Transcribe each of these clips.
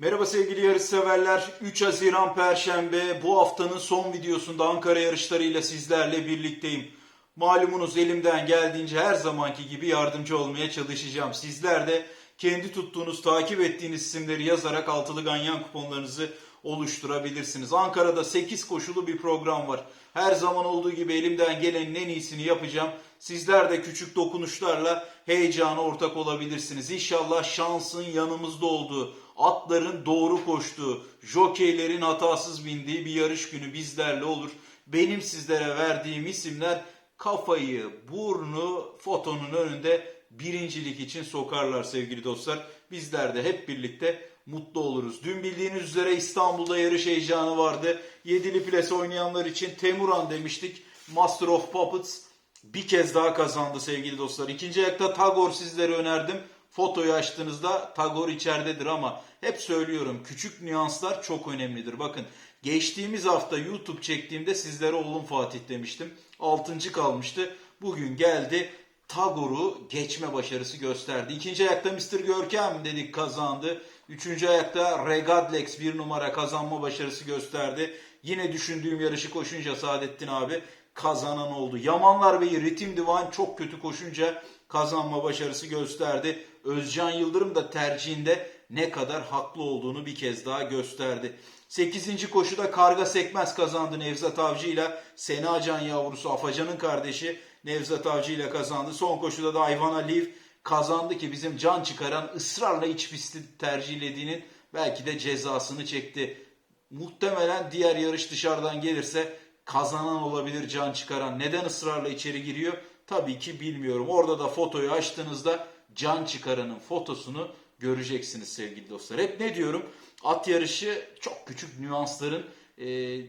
Merhaba sevgili yarış severler. 3 Haziran Perşembe bu haftanın son videosunda Ankara yarışlarıyla sizlerle birlikteyim. Malumunuz elimden geldiğince her zamanki gibi yardımcı olmaya çalışacağım. Sizler de kendi tuttuğunuz, takip ettiğiniz isimleri yazarak altılı ganyan kuponlarınızı oluşturabilirsiniz. Ankara'da 8 koşulu bir program var. Her zaman olduğu gibi elimden gelenin en iyisini yapacağım. Sizler de küçük dokunuşlarla heyecana ortak olabilirsiniz. İnşallah şansın yanımızda olduğu, atların doğru koştuğu, jokeylerin hatasız bindiği bir yarış günü bizlerle olur. Benim sizlere verdiğim isimler kafayı, burnu fotonun önünde birincilik için sokarlar sevgili dostlar. Bizler de hep birlikte mutlu oluruz. Dün bildiğiniz üzere İstanbul'da yarış heyecanı vardı. Yedili plase oynayanlar için Temuran demiştik. Master of Puppets bir kez daha kazandı sevgili dostlar. İkinci ayakta Tagor sizlere önerdim. Fotoyu açtığınızda Tagor içeridedir ama hep söylüyorum küçük nüanslar çok önemlidir. Bakın geçtiğimiz hafta YouTube çektiğimde sizlere oğlum Fatih demiştim. Altıncı kalmıştı. Bugün geldi Tagor'u geçme başarısı gösterdi. İkinci ayakta Mr. Görkem dedik kazandı. Üçüncü ayakta Regadlex bir numara kazanma başarısı gösterdi. Yine düşündüğüm yarışı koşunca Saadettin abi kazanan oldu. Yamanlar Bey'i Ritim Divan çok kötü koşunca kazanma başarısı gösterdi. Özcan Yıldırım da tercihinde ne kadar haklı olduğunu bir kez daha gösterdi. 8. koşuda Karga Sekmez kazandı Nevzat Avcı ile Sena Can yavrusu Afacan'ın kardeşi Nevzat Avcı ile kazandı. Son koşuda da Ayvana Liv kazandı ki bizim can çıkaran ısrarla iç pisti tercihlediğinin belki de cezasını çekti. Muhtemelen diğer yarış dışarıdan gelirse kazanan olabilir can çıkaran. Neden ısrarla içeri giriyor? Tabii ki bilmiyorum. Orada da fotoyu açtığınızda can çıkaranın fotosunu göreceksiniz sevgili dostlar. Hep ne diyorum? At yarışı çok küçük nüansların e,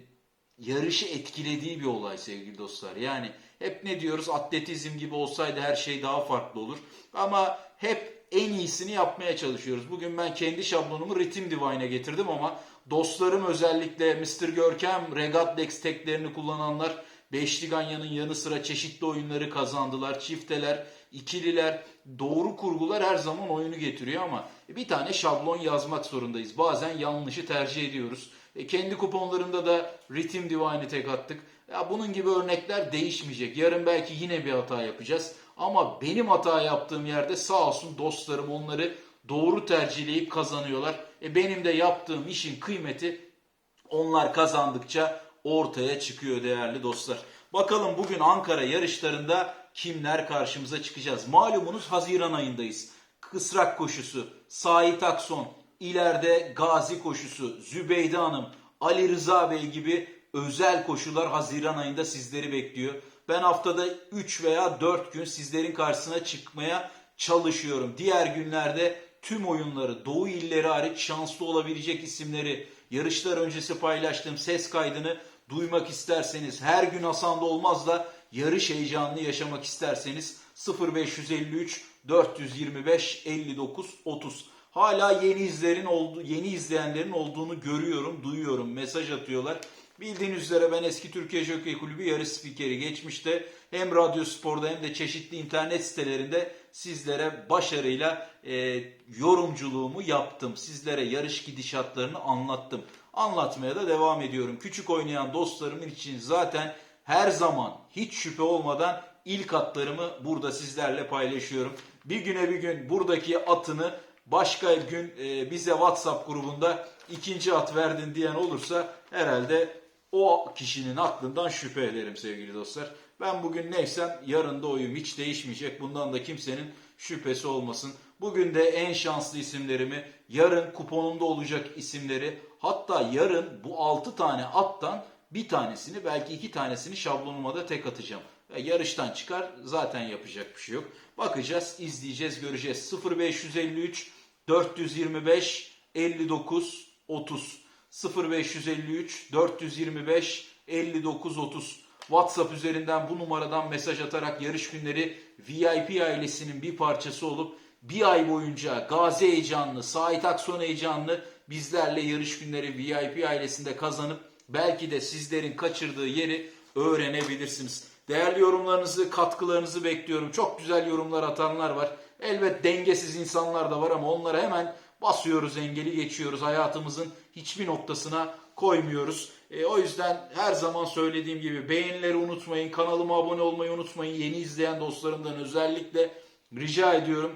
yarışı etkilediği bir olay sevgili dostlar. Yani hep ne diyoruz? Atletizm gibi olsaydı her şey daha farklı olur. Ama hep en iyisini yapmaya çalışıyoruz. Bugün ben kendi şablonumu Ritim Divine'a getirdim ama dostlarım özellikle Mr. Görkem, Regatlex teklerini kullananlar Beşli Ganyan'ın yanı sıra çeşitli oyunları kazandılar. Çifteler, ikililer, doğru kurgular her zaman oyunu getiriyor ama bir tane şablon yazmak zorundayız. Bazen yanlışı tercih ediyoruz. E, kendi kuponlarında da Ritim Divine'ı tek attık. Ya bunun gibi örnekler değişmeyecek. Yarın belki yine bir hata yapacağız. Ama benim hata yaptığım yerde sağ olsun dostlarım onları doğru tercihleyip kazanıyorlar. E benim de yaptığım işin kıymeti onlar kazandıkça ortaya çıkıyor değerli dostlar. Bakalım bugün Ankara yarışlarında kimler karşımıza çıkacağız. Malumunuz Haziran ayındayız. Kısrak koşusu, Sait Akson, ileride Gazi koşusu, Zübeyde Hanım, Ali Rıza Bey gibi özel koşular Haziran ayında sizleri bekliyor. Ben haftada 3 veya 4 gün sizlerin karşısına çıkmaya çalışıyorum. Diğer günlerde tüm oyunları Doğu illeri hariç şanslı olabilecek isimleri yarışlar öncesi paylaştığım ses kaydını duymak isterseniz her gün Hasan'da olmaz da yarış heyecanını yaşamak isterseniz 0553 425 59 30 Hala yeni izlerin oldu, yeni izleyenlerin olduğunu görüyorum, duyuyorum. Mesaj atıyorlar. Bildiğiniz üzere ben eski Türkiye Jockey Kulübü yarış spikeri. Geçmişte hem Radyo Spor'da hem de çeşitli internet sitelerinde sizlere başarıyla e, yorumculuğumu yaptım. Sizlere yarış gidişatlarını anlattım. Anlatmaya da devam ediyorum. Küçük oynayan dostlarımın için zaten her zaman hiç şüphe olmadan ilk atlarımı burada sizlerle paylaşıyorum. Bir güne bir gün buradaki atını başka gün e, bize WhatsApp grubunda ikinci at verdin diyen olursa herhalde o kişinin aklından şüphe ederim sevgili dostlar. Ben bugün neysem yarın da oyum hiç değişmeyecek. Bundan da kimsenin şüphesi olmasın. Bugün de en şanslı isimlerimi, yarın kuponumda olacak isimleri, hatta yarın bu 6 tane attan bir tanesini belki iki tanesini şablonuma da tek atacağım. Ya yarıştan çıkar zaten yapacak bir şey yok. Bakacağız, izleyeceğiz, göreceğiz. 0553 425 59 30 0553 425 59 30 WhatsApp üzerinden bu numaradan mesaj atarak yarış günleri VIP ailesinin bir parçası olup bir ay boyunca Gazi heyecanlı, Sait Akson heyecanlı bizlerle yarış günleri VIP ailesinde kazanıp belki de sizlerin kaçırdığı yeri öğrenebilirsiniz. Değerli yorumlarınızı, katkılarınızı bekliyorum. Çok güzel yorumlar atanlar var. Elbet dengesiz insanlar da var ama onlara hemen basıyoruz engeli geçiyoruz. Hayatımızın hiçbir noktasına koymuyoruz. E, o yüzden her zaman söylediğim gibi beğenileri unutmayın. Kanalıma abone olmayı unutmayın. Yeni izleyen dostlarımdan özellikle rica ediyorum.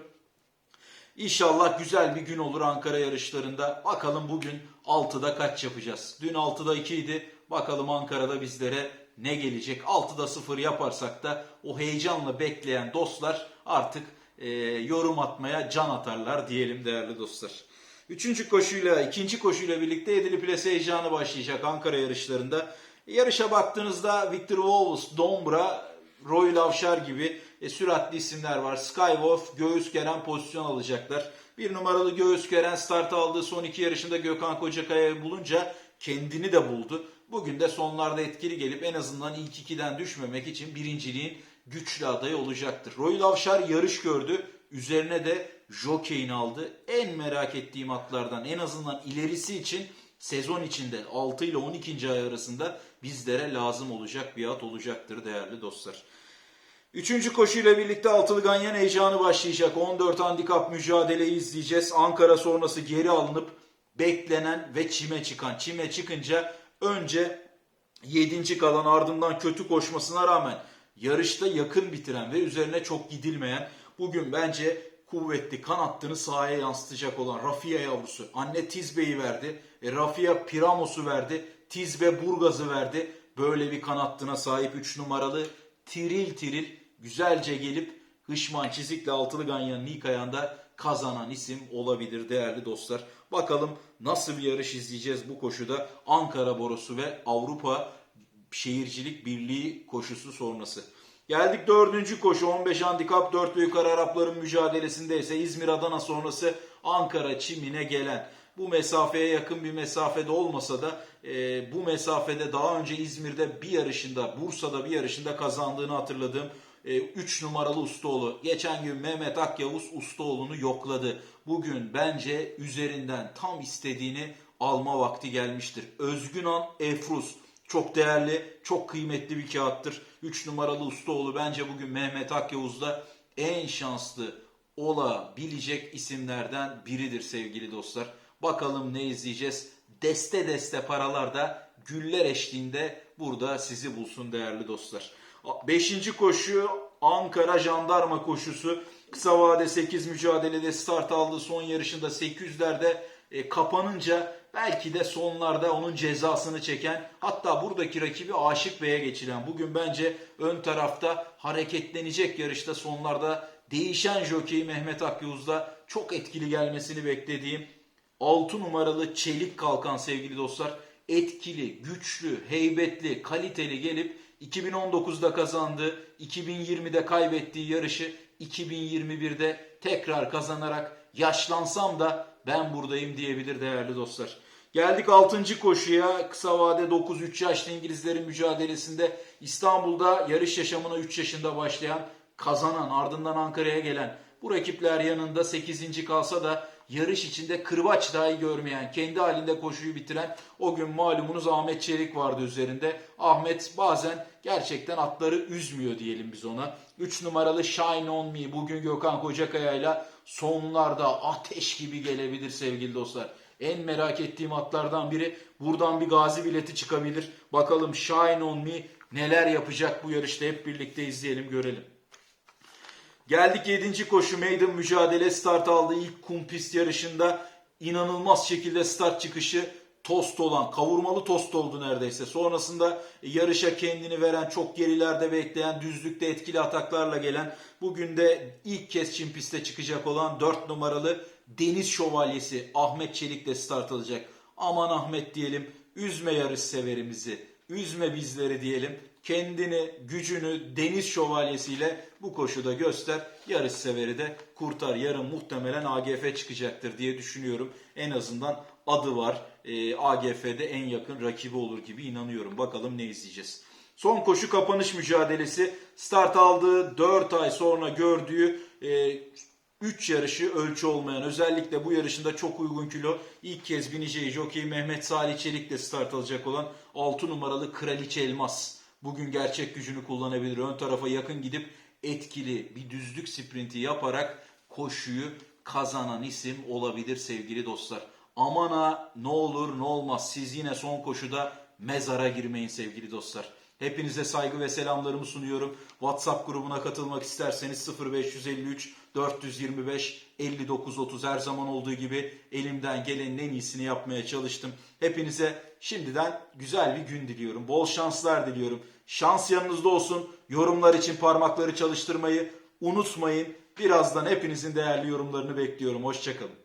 İnşallah güzel bir gün olur Ankara yarışlarında. Bakalım bugün 6'da kaç yapacağız? Dün 6'da 2 idi. Bakalım Ankara'da bizlere ne gelecek? 6'da 0 yaparsak da o heyecanla bekleyen dostlar artık e, yorum atmaya can atarlar diyelim değerli dostlar. Üçüncü koşuyla, ikinci koşuyla birlikte Yedili Plase heyecanı başlayacak Ankara yarışlarında. Yarışa baktığınızda Victor Wolves, Dombra, Roy Lavşar gibi e, süratli isimler var. Skywolf, Göğüs Geren pozisyon alacaklar. Bir numaralı Göğüs Geren start aldığı son iki yarışında Gökhan Kocakaya'yı bulunca kendini de buldu. Bugün de sonlarda etkili gelip en azından ilk ikiden düşmemek için birinciliğin güçlü adayı olacaktır. Roy Lavşar yarış gördü. Üzerine de jokeyini aldı. En merak ettiğim atlardan en azından ilerisi için sezon içinde 6 ile 12. ay arasında bizlere lazım olacak bir at olacaktır değerli dostlar. Üçüncü koşuyla birlikte altılı ganyan heyecanı başlayacak. 14 handikap mücadeleyi izleyeceğiz. Ankara sonrası geri alınıp beklenen ve çime çıkan. Çime çıkınca önce 7. kalan ardından kötü koşmasına rağmen yarışta yakın bitiren ve üzerine çok gidilmeyen bugün bence kuvvetli kanattını sahaya yansıtacak olan Rafia yavrusu. Anne Tizbe'yi verdi. E, Rafia Piramos'u verdi. Tizbe Burgaz'ı verdi. Böyle bir kanattına sahip 3 numaralı tiril tiril güzelce gelip Hışman Çizik'le Altılı Ganyan'ın ilk ayağında kazanan isim olabilir değerli dostlar. Bakalım nasıl bir yarış izleyeceğiz bu koşuda Ankara Borosu ve Avrupa Şehircilik Birliği koşusu sonrası. Geldik dördüncü koşu 15 handikap 4 ve yukarı Arapların mücadelesinde ise İzmir Adana sonrası Ankara Çimine gelen bu mesafeye yakın bir mesafede olmasa da e, bu mesafede daha önce İzmir'de bir yarışında Bursa'da bir yarışında kazandığını hatırladığım 3 numaralı Ustaoğlu. Geçen gün Mehmet Akyavuz Ustaoğlu'nu yokladı. Bugün bence üzerinden tam istediğini alma vakti gelmiştir. Özgünan Efruz çok değerli, çok kıymetli bir kağıttır. 3 numaralı Ustaoğlu bence bugün Mehmet Akyavuz'da en şanslı olabilecek isimlerden biridir sevgili dostlar. Bakalım ne izleyeceğiz? Deste deste paralar da güller eşliğinde burada sizi bulsun değerli dostlar. Beşinci koşu Ankara Jandarma koşusu. Kısa vade 8 mücadelede start aldı. Son yarışında 800'lerde e, kapanınca belki de sonlarda onun cezasını çeken hatta buradaki rakibi Aşık Bey'e geçiren bugün bence ön tarafta hareketlenecek yarışta sonlarda değişen jockey Mehmet Akyavuz'da çok etkili gelmesini beklediğim 6 numaralı Çelik Kalkan sevgili dostlar etkili, güçlü, heybetli, kaliteli gelip 2019'da kazandı, 2020'de kaybettiği yarışı 2021'de tekrar kazanarak yaşlansam da ben buradayım diyebilir değerli dostlar. Geldik 6. koşuya. Kısa vade 9-3 yaşlı İngilizlerin mücadelesinde İstanbul'da yarış yaşamına 3 yaşında başlayan, kazanan, ardından Ankara'ya gelen bu rakipler yanında 8. kalsa da yarış içinde kırbaç dahi görmeyen, kendi halinde koşuyu bitiren o gün malumunuz Ahmet Çelik vardı üzerinde. Ahmet bazen gerçekten atları üzmüyor diyelim biz ona. 3 numaralı Shine On Me bugün Gökhan Kocakaya ile sonlarda ateş gibi gelebilir sevgili dostlar. En merak ettiğim atlardan biri. Buradan bir gazi bileti çıkabilir. Bakalım Shine On Me neler yapacak bu yarışta hep birlikte izleyelim görelim. Geldik 7. koşu maiden mücadele start aldı. İlk kum pist yarışında inanılmaz şekilde start çıkışı tost olan, kavurmalı tost oldu neredeyse. Sonrasında yarışa kendini veren, çok gerilerde bekleyen, düzlükte etkili ataklarla gelen, bugün de ilk kez çim piste çıkacak olan 4 numaralı Deniz Şövalyesi Ahmet Çelik de start alacak. Aman Ahmet diyelim, üzme yarış severimizi, üzme bizleri diyelim. Kendini, gücünü Deniz Şövalyesiyle bu koşuda göster. Yarış severi de kurtar. Yarın muhtemelen AGF çıkacaktır diye düşünüyorum. En azından adı var. E, AGF'de en yakın rakibi olur gibi inanıyorum. Bakalım ne izleyeceğiz. Son koşu kapanış mücadelesi. Start aldığı 4 ay sonra gördüğü e, 3 yarışı ölçü olmayan özellikle bu yarışında çok uygun kilo ilk kez bineceği jockey Mehmet Salih Çelik de start alacak olan 6 numaralı Kraliçe Elmas. Bugün gerçek gücünü kullanabilir. Ön tarafa yakın gidip etkili bir düzlük sprinti yaparak koşuyu kazanan isim olabilir sevgili dostlar. Aman ha ne olur ne olmaz siz yine son koşuda mezara girmeyin sevgili dostlar. Hepinize saygı ve selamlarımı sunuyorum. WhatsApp grubuna katılmak isterseniz 0553 425 59 30 her zaman olduğu gibi elimden gelenin en iyisini yapmaya çalıştım. Hepinize şimdiden güzel bir gün diliyorum. Bol şanslar diliyorum. Şans yanınızda olsun. Yorumlar için parmakları çalıştırmayı unutmayın. Birazdan hepinizin değerli yorumlarını bekliyorum. Hoşçakalın.